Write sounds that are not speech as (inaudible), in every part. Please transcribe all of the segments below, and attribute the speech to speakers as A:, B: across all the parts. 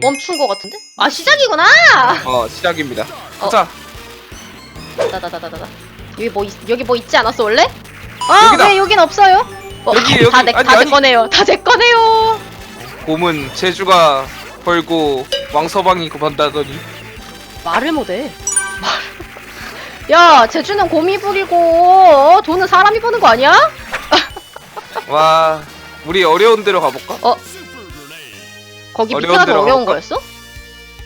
A: 멈춘 거 같은데? 아 시작이구나!
B: 어 시작입니다.
A: 어.
B: 자
A: 다다다다다다. 여기 뭐 있, 여기 뭐 있지 않았어 원래? 아
B: 여기다.
A: 왜 여긴 없어요? 어,
B: 여기, 여기.
A: 다내
B: 아니, 아니.
A: 거네요. 다제 거네요.
B: 곰은 제주가 벌고 왕서방이 그만다더니
A: 말을 못해. 말. 야 제주는 곰이 부리고 어, 돈은 사람이 버는 거 아니야?
B: 와 우리 어려운 데로 가볼까?
A: 어 거기
B: 어려운
A: 밑에가 더
B: 데로
A: 어려운
B: 가볼까?
A: 거였어?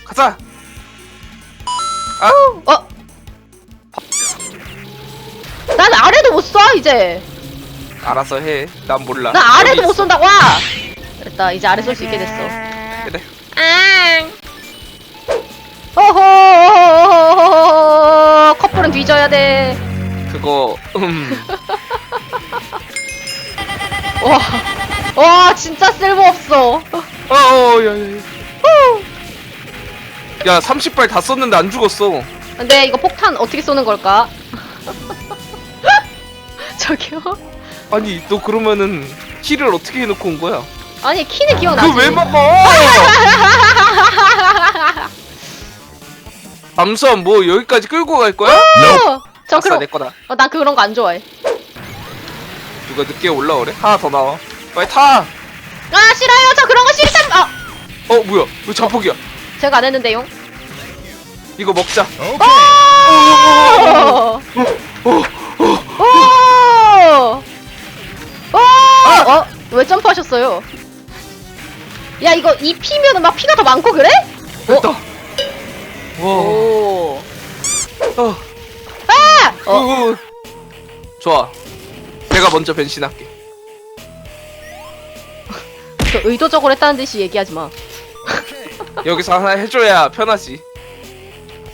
B: 가자.
A: 어? 난 아래도 못 쏴 이제.
B: 알아서 해. 난 몰라.
A: 난 아래도 못 쏜다고. 와. 됐다 이제 아래 쏠 수 있게 됐어.
B: 그래.
A: 앙. 어허 커플은 뒤져야 돼.
B: 그거 음 (laughs)
A: 와, 와 진짜 쓸모 없어.
B: 어어 야야. 야 30발 다 썼는데 안 죽었어.
A: 근데 이거 폭탄 어떻게 쏘는 걸까? (laughs) 저기요?
B: 아니 너 그러면은 키를 어떻게 해놓고 온 거야?
A: 아니 키는 기억나지?
B: 그거 왜 먹어? 잠수함 (laughs) 뭐 여기까지 끌고 갈 거야?
A: 어, 저
B: 아싸
A: 그럼
B: 내 거다.
A: 어, 난 그런 거 안 좋아해.
B: 누가 늦게 올라오래? 하나 더 나와. 빨리 타.
A: 어
B: 뭐야? 왜 자폭이야?
A: 제가 안 했는데요.
B: 이거 먹자.
A: 오!
B: 어,
A: 오! 오! 어? 왜 점프하셨어요? 야 이거 이 피면은 막 피가 더 많고 그래?
B: 됐다. 와.
A: 오.
B: 어.
A: 아! 어.
B: 어. 좋아. 내가 먼저 변신할게.
A: 저 의도적으로 했다는 듯이 얘기하지 마. (laughs)
B: 여기서 하나 해줘야 편하지.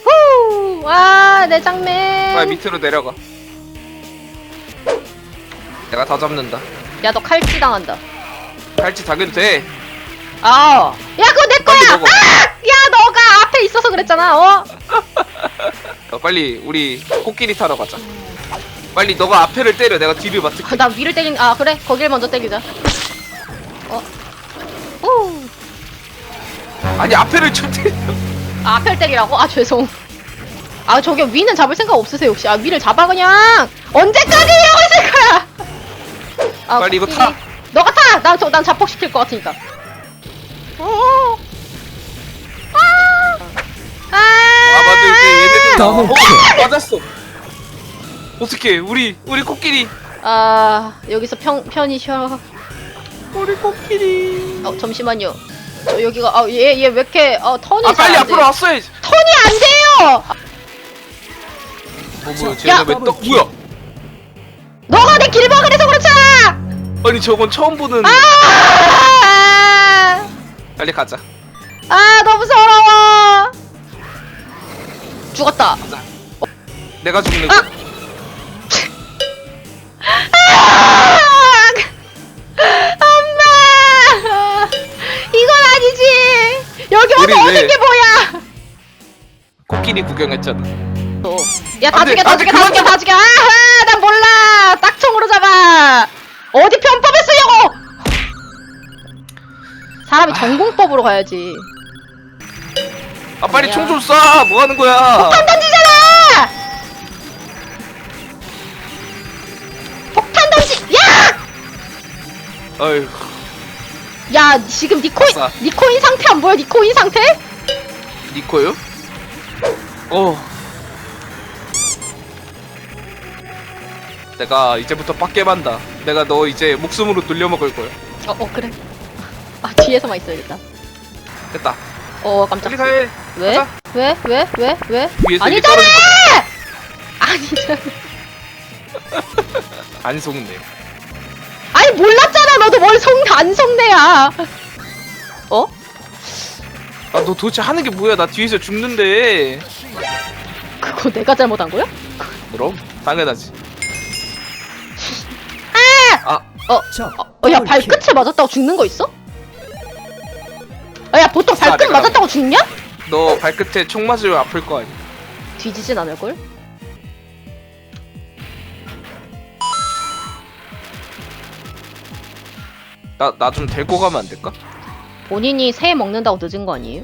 A: 후! 와, 내 장맨.
B: 빨리 밑으로 내려가. 내가 다 잡는다.
A: 야, 너 칼찌 당한다.
B: 갈치 당해도 돼.
A: 아. 야, 그거 내
B: 빨리
A: 거야.
B: 먹어.
A: 아! 야, 너가 앞에 있어서 그랬잖아. 어? (laughs)
B: 어, 빨리 우리 코끼리 타러 가자. 빨리 너가 앞에를 때려. 내가 뒤를 맡을게.
A: 나 위를 때린 아, 그래. 거길 먼저 때리자. 어. 후.
B: 아니 앞에를 좀 때려.
A: 아, 앞을 때리라고? 아, 죄송. 아, 저기 위는 잡을 생각 없으세요, 혹시? 아, 위를 잡아 그냥. 언제까지 이러고 있을 거야? 아,
B: 빨리 이거. 타.
A: 너가 타. 난 저 난 자폭시킬 것 같으니까. 어. 아. 아.
B: 아 맞아 이제 얘네들
C: 더블
B: 어, 맞았어. 어떻게 우리 우리 코끼리
A: 아, 여기서 평 편히 쉬어.
B: 우리 코끼리.
A: 어, 잠시만요. 저 여기가 아, 얘 얘 왜 이렇게 어, 턴이
B: 아
A: 잘
B: 빨리
A: 안
B: 앞으로
A: 돼.
B: 왔어야지.
A: 턴이 안 돼요.
B: 어 뭐야
A: 야!
B: 왜또 뭐야?
A: 너가 내 길막을 해서 그렇잖아.
B: 아니 저건 처음 보는.
A: 아!
B: 빨리 가자.
A: 아, 너무 서러워. 죽었다.
B: 가자. 내가 죽는 거.
A: 아! 아!
B: 우리
A: 얻은
B: 왜-
A: 게 뭐야?
B: 코끼리 구경했잖아.
A: 어. 야, 다
B: 안 돼,
A: 죽여, 다
B: 안 돼,
A: 죽여, 다
B: 그만
A: 죽여, 다 죽여. 아하, 난 몰라. 딱총으로 잡아. 어디 편법에 쓰려고? 사람이
B: 아.
A: 전공법으로 가야지.
B: 아 빨리. 총 좀 쏴. 뭐 하는 거야?
A: 폭탄 던지잖아! 폭탄 던지, 야!
B: 어휴.
A: 야, 지금 니 코인,
B: 아싸.
A: 니 코인 상태 안 보여? 니 코인 상태?
B: 니코요? 어. 내가 이제부터 빡겜한다. 내가 너 이제 목숨으로 돌려먹을 거야.
A: 어, 어, 그래. 아, 뒤에서만 있어야겠다.
B: 됐다.
A: 어, 깜짝.
B: 빨리 가해.
A: 왜?
B: 가자.
A: 왜? 왜? 왜? 왜?
B: 위에서
A: 아니잖아!
B: 이렇게
A: 아니잖아. (laughs)
B: 안 속네.
A: 아니 몰랐잖아 너도 뭘속안 속내야 어?
B: 아 너 도대체 하는 게 뭐야? 나 뒤에서 죽는데.
A: 그거 내가 잘못한 거야?
B: 그럼 당연하지. 아,
A: 적어야 발끝에 맞았다고 죽는 거 있어? 아, 야 보통 발끝
B: 내가
A: 맞았다고 죽냐?
B: 너 발끝에 총 맞으면 아플 거 아니야?
A: 뒤지진 않을걸?
B: 나 나 좀 데리고 가면 안 될까?
A: 본인이 새 먹는다고 늦은 거 아니에요?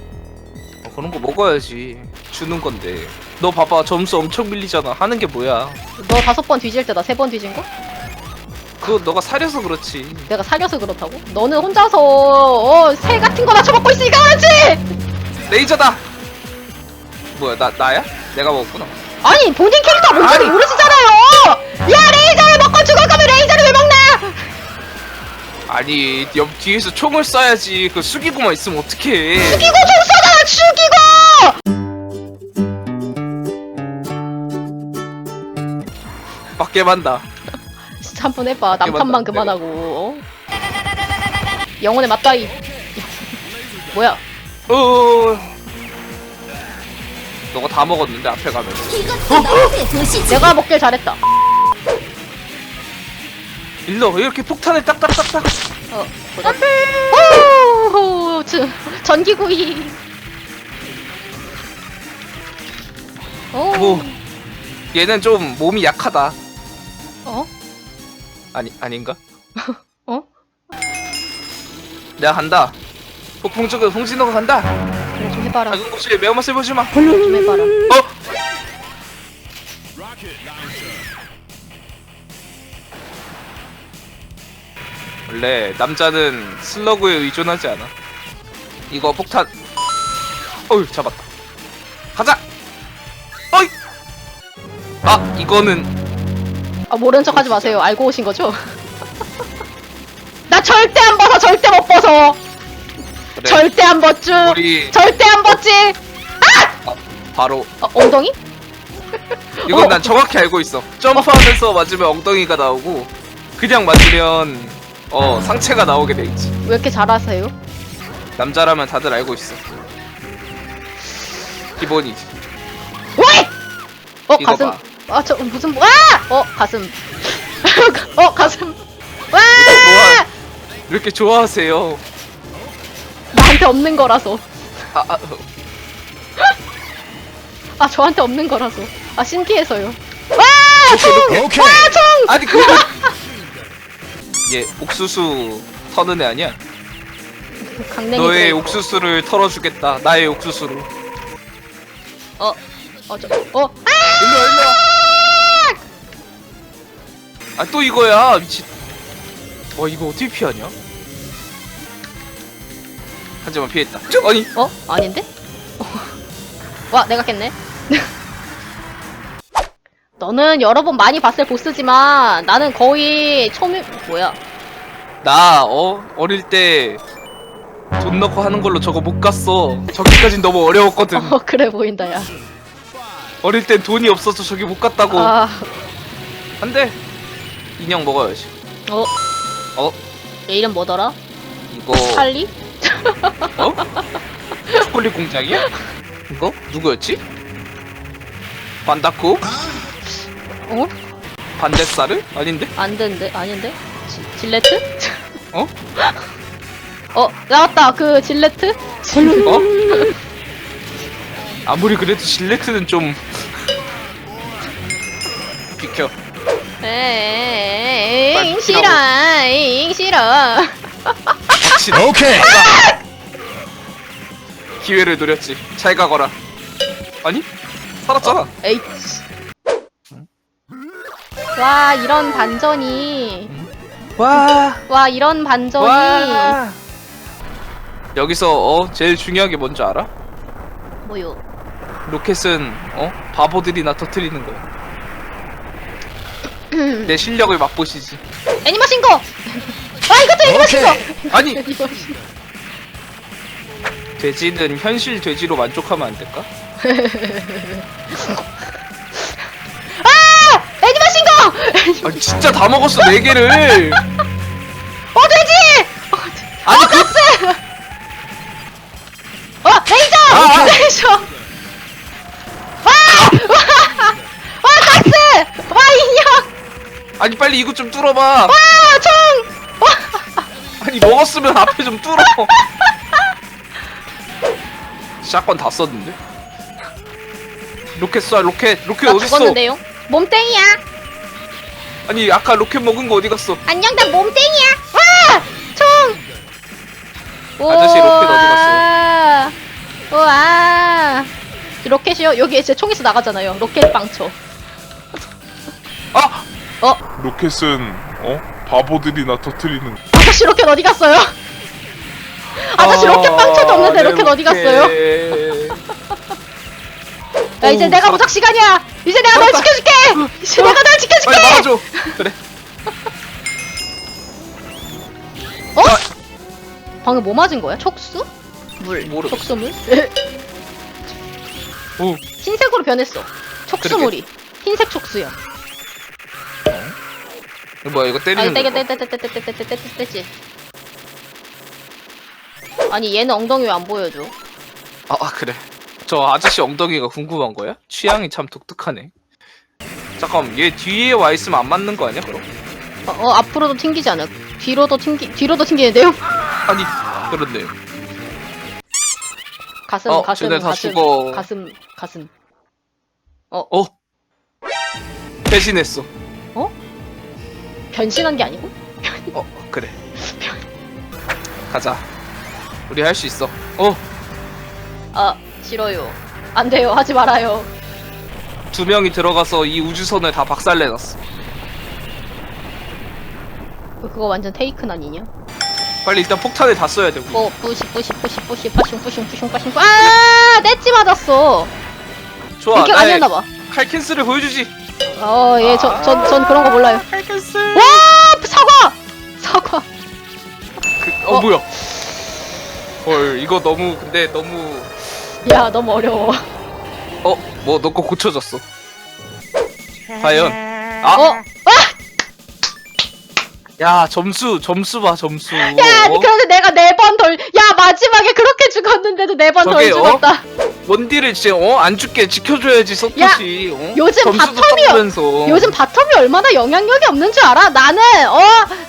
B: 어, 그런 거 먹어야지 주는 건데 너 봐봐 점수 엄청 밀리잖아 하는 게 뭐야
A: 너 다섯 번 뒤질 때 나 세 번 뒤진 거?
B: 그거 너가 사려서 그렇지
A: 내가 사겨서 그렇다고? 너는 혼자서 어, 새 같은 거나 처먹고 있으니까 그렇지!
B: 레이저다 뭐야 나 나야 내가 먹었구나
A: 아니 본인 캐릭터 뭔지를
B: 아니.
A: 모르시잖아요! 야 레이저
B: 아니 옆 뒤에서 총을 쏴야지 그 숙이고만 있으면 어떡해
A: 죽이고 총 쏘잖아 죽이고!
B: 밖에 만다
A: 진짜 한 번 해봐 남탄만. 그만하고 어? 영혼의 맞다이 (laughs) 뭐야
B: 어 너가 다 먹었는데 앞에 가면
C: 이것도 너의 도시지.
A: 내가 먹길 잘했다
B: 일로 이렇게 폭탄을 딱딱딱딱?
A: 어 보자 오! 전기구이. 오.
B: 오 얘는 좀 몸이 약하다.
A: 어?
B: 아니 아닌가? (laughs)
A: 어?
B: 내가 간다. 폭풍 쪽에 홍진호가 간다.
A: 그래 좀 해봐라.
B: 작은 곳에 매운맛을 보지 마.
A: 좀 해봐라.
B: 어? 원래 남자는 슬러그에 의존하지 않아. 이거 폭탄. 어휴 잡았다. 가자. 어이. 아 이거는
A: 아 모르는 척하지 마세요 알고 오신 거죠? (laughs) 나 절대 안 벗어 절대 못 벗어
B: 그래.
A: 절대 안 벗쥬
B: 우리
A: 절대 안 벗지
B: 바로
A: 어, 엉덩이?
B: 이건
A: 어.
B: 난 정확히 알고 있어. 점프하면서 맞으면 엉덩이가 나오고 그냥 맞으면 어 상체가 나오게 돼 있지.
A: 왜 이렇게 잘하세요?
B: 남자라면 다들 알고 있어. 기본이지.
A: 왜? 어
B: 이거
A: 가슴
B: 봐.
A: 아 저 무슨 와! 어 가슴 (laughs) 어 가슴 와!
B: 이렇게 좋아 이렇게 좋아하세요.
A: 나한테 없는 거라서
B: 아,
A: 아아 저한테 없는 거라서 아 신기해서요 와! 총!
D: 오케이.
A: 와 총!
B: 아니 그. (laughs) 얘 옥수수 터는 애 아니야?
A: 강냉이
B: 너의
A: 들어있고.
B: 옥수수를 털어주겠다. 나의 옥수수로.
A: 어? 어, 저, 어? 아!
B: 일로 와, 일로 와. 아 또 이거야 미친. 와 이거 어떻게 피하냐? 하지만 피했다. 아니
A: 어? 아닌데? 와, 내가 깼네. (laughs) 너는 여러 번 많이 봤을 보스지만 나는 거의 초미 뭐야?
B: 나 어 어릴 때 돈 넣고 하는 걸로 저거 못 갔어. 저기까진 너무 어려웠거든.
A: 어, 그래 보인다 야.
B: 어릴 땐 돈이 없어서 저기 못 갔다고.
A: 아,
B: 안 돼. 인형 먹어야지.
A: 어,
B: 어
A: 얘 이름 뭐더라?
B: 이거
A: 찰리?
B: 어? 초콜릿 공장이야? 이거 누구였지? 반다쿠?
A: 어?
B: 반데사르? 아닌데?
A: 안 되는데? 아닌데? 지, 질레트?
B: 어? (laughs)
A: 어, 나왔다. 그 질레트?
B: 어? 아무리 그래도 실레트는 좀 (laughs) 비켜.
A: 에이,
B: 빨리
A: 싫어. 에이, 싫어.
B: 확실히
D: 오케이.
B: 기회를 노렸지. 잘 가거라. 아니? 살았잖아.
A: 에이. 와, 이런 반전이.
B: 와.
A: 와, 이런 반전이.
B: 와. 여기서 어 제일 중요한 게 뭔지 알아?
A: 뭐요?
B: 로켓은 어 바보들이나 터트리는 거야. 내 실력을 맛보시지.
A: 애니머 신고! 아, 이것도 애니머 신고!
D: 오케이.
B: 아니
A: 애니머. (laughs)
B: 돼지는 현실 돼지로 만족하면 안 될까? (laughs)
A: 아니
B: 진짜 다 먹었어 네 개를.
A: 어, 돼지!
B: 아니 그
A: 어, 레이저!
B: 아, 아.
A: 레이저! 와! 와! 와, 가스! 와, 인형!
B: 아니 빨리 이거 좀 뚫어봐.
A: 와, 총! 와!
B: 아니 먹었으면 앞에 좀 뚫어. 샷건 다 썼는데. 로켓 쏴 로켓 로켓
A: 나
B: 어딨어?
A: 죽었는데요? 몸땡이야!
B: 아니 아까 로켓 먹은 거 어디 갔어?
A: 안녕, 나 몸땡이야! 와! 총!
B: 아저씨 로켓 어디 갔어요?
A: 우와. 로켓이요? 여기 제 총에서 나가잖아요. 로켓 빵초.
B: 아!
A: 어?
D: 로켓은 어 바보들이나 터트리는
A: 아저씨 로켓 어디 갔어요? 아저씨
B: 아,
A: 로켓 빵쳐도 없는데
B: 내
A: 로켓 어디 갔어요? (laughs)
B: 로켓.
A: 야 이제
B: 어우,
A: 내가
B: 사-
A: 무적 시간이야. 이제 내가 널
B: 맞다.
A: 지켜줄게. 이제 내가 널
B: 빨리
A: 지켜줄게.
B: 막아줘 그래
A: 어? 방금 뭐 맞은 거야? 촉수? 물.
B: 모르겠어.
A: 촉수물?
B: 오
A: 흰색으로 변했어. 촉수물이. 흰색 촉수야.
B: 이거 뭐야 이거 때리는
A: 떼게
B: 거
A: 떼 떼 떼 떼 떼 떼 떼 떼 떼 떼지. 아니 얘는 엉덩이 왜 안 보여줘?
B: 아, 아 그래 저 아저씨 엉덩이가 궁금한 거야? 취향이 참 독특하네 잠깐 얘 뒤에 와 있으면 안 맞는 거 아니야 그럼?
A: 어, 어 앞으로도 튕기지 않아. 뒤로도 튕기 뒤로도 튕기는데요?
B: 아니 그렇네
A: 가슴
B: 어,
A: 가슴
B: 쟤네 다
A: 가슴
B: 죽어.
A: 가슴 가슴.
B: 어 배신했어
A: 변신한 게 아니고?
B: 어 그래 가자 우리 할 수 있어
A: 어두아 싫어요. 안 돼요. 하지 말아요.
B: 명이 들어가서 이 우주선을 다 박살내놨어
A: 그거 완전 테이큰 아니냐?
B: 빨리 일단 폭탄을 다 써야 돼 우리
A: 어 뿌시 뿌시 뿌시 뿌시 빠슝 뿌슝 뿌슝 빠슝 뿌- 아 떼찌 맞았어.
B: 좋아
A: 이렇게
B: 나의
A: 아니었나 봐.
B: 칼캔슬을 보여주지
A: 어, 예, 저, 전, 전 그런 거 몰라요.
B: 칼캔슬
A: 와! 사과! 사과!
B: 그, 어,
A: 어.
B: 뭐야 헐 이거 너무 근데 너무
A: 야, 너무 어려워.
B: 어 뭐 너거 고쳐졌어 과연 아
A: 어?
B: 야 점수 점수 봐 점수
A: 야,
B: 어?
A: 그런데 내가 네번 덜, 야, 마지막에 그렇게 죽었는데도 네번덜
B: 저게, 어?
A: 죽었다.
B: 원딜을 진짜 어안 죽게 지켜줘야지 서폿이 어?
A: 요즘
B: 점수도
A: 바텀이요.
B: 닦으면서
A: 요즘 바텀이 얼마나 영향력이 없는 줄 알아? 나는, 어,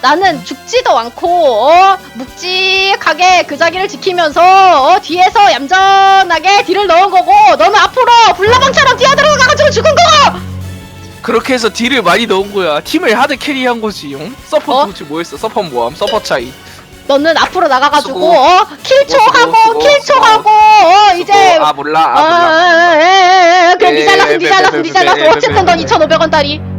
A: 나는 죽지도 않고, 어, 묵직하게 그 자기를 지키면서, 어, 뒤에서 얌전하게 딜을 넣은 거고, 너는 앞으로 불나방처럼 뛰어들어가가지고 죽은 거고!
B: 그렇게 해서 딜을 많이 넣은 거야 팀을 하드 캐리한 거지 응? 서폿
A: 어?
B: 도대체 뭐했어 서폿 모함 서폿 차이
A: 너는 앞으로 나가가지고,
B: 수고.
A: 어, 킬초
B: 수고,
A: 하고,
B: 수고,
A: 킬초
B: 수고.
A: 하고, 어, 이제,
B: 아 몰라
A: 어,
B: 아 몰라
A: 에, 에, 에, 에, 그럼
B: 에,
A: 니 잘랐음, 니
B: 에,
A: 잘랐음,
B: 에,
A: 니
B: 에,
A: 잘랐음.
B: 에,
A: 어쨌든 넌
B: 에,
A: 2,500원짜리.